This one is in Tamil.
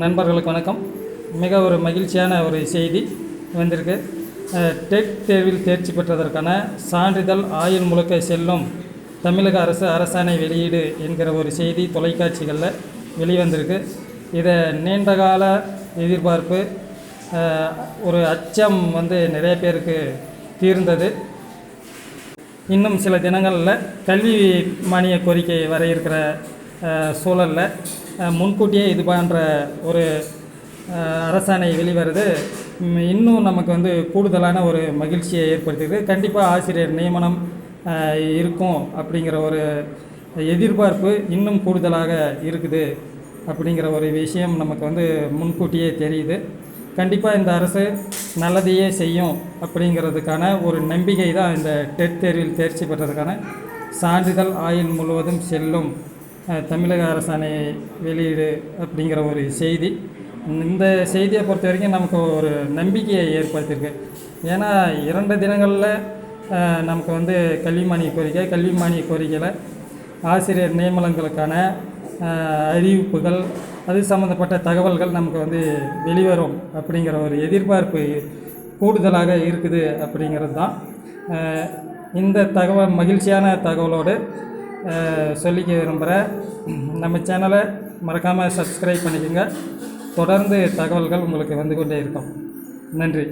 நண்பர்களுக்கு வணக்கம். மிக ஒரு மகிழ்ச்சியான ஒரு செய்தி வந்திருக்கு. டெட் தேர்வில் தேர்ச்சி பெற்றதற்கான சான்றிதழ் ஆயுள் முழுக்க செல்லும் தமிழக அரசு அரசாணை வெளியீடு என்கிற ஒரு செய்தி தொலைக்காட்சிகளில் வெளிவந்திருக்கு. இதை நீண்டகால எதிர்பார்ப்பு ஒரு அச்சம் வந்து நிறைய பேருக்கு தீர்ந்தது. இன்னும் சில தினங்களில் கல்வி மானிய கோரிக்கை வர இருக்கிற சூழலில். முன்கூட்டியே இது போன்ற ஒரு அரசாணை வெளிவருது. இன்னும் நமக்கு வந்து கூடுதலான ஒரு மகிழ்ச்சியை ஏற்படுத்தியது கண்டிப்பாக ஆசிரியர் நியமனம் இருக்கும் அப்படிங்கிற ஒரு எதிர்பார்ப்பு இன்னும் கூடுதலாக இருக்குது அப்படிங்கிற ஒரு விஷயம் நமக்கு வந்து முன்கூட்டியே தெரியுது. கண்டிப்பாக இந்த அரசு நல்லதையே செய்யும் அப்படிங்கிறதுக்கான ஒரு நம்பிக்கை தான் இந்த டெட் தேர்வில் தேர்ச்சி பெற்றதுக்கான சான்றிதழ் ஆயுள் முழுவதும் செல்லும். தமிழக அரசாணை வெளியீடு அப்படிங்கிற ஒரு செய்தி. இந்த செய்தியை பொறுத்த வரைக்கும் நமக்கு ஒரு நம்பிக்கையை ஏற்படுத்தியிருக்கு. ஏன்னா இரண்டு தினங்களில் நமக்கு வந்து கல்வி மானிய கோரிக்கை கல்வி மானிய கோரிக்கையில் ஆசிரியர் நியமனங்களுக்கான அறிவிப்புகள் அது சம்மந்தப்பட்ட தகவல்கள் நமக்கு வந்து வெளிவரும் அப்படிங்கிற ஒரு எதிர்பார்ப்பு கூடுதலாக இருக்குது அப்படிங்கிறது தான். இந்த தகவல் மகிழ்ச்சியான தகவலோடு சொல்லிக்க விரும்புகிறேன் நம்ம சேனலை மறக்காமல் சப்ஸ்கிரைப் பண்ணிக்கோங்க. தொடர்ந்து தகவல்கள் உங்களுக்கு வந்து கொண்டே இருக்கும். நன்றி.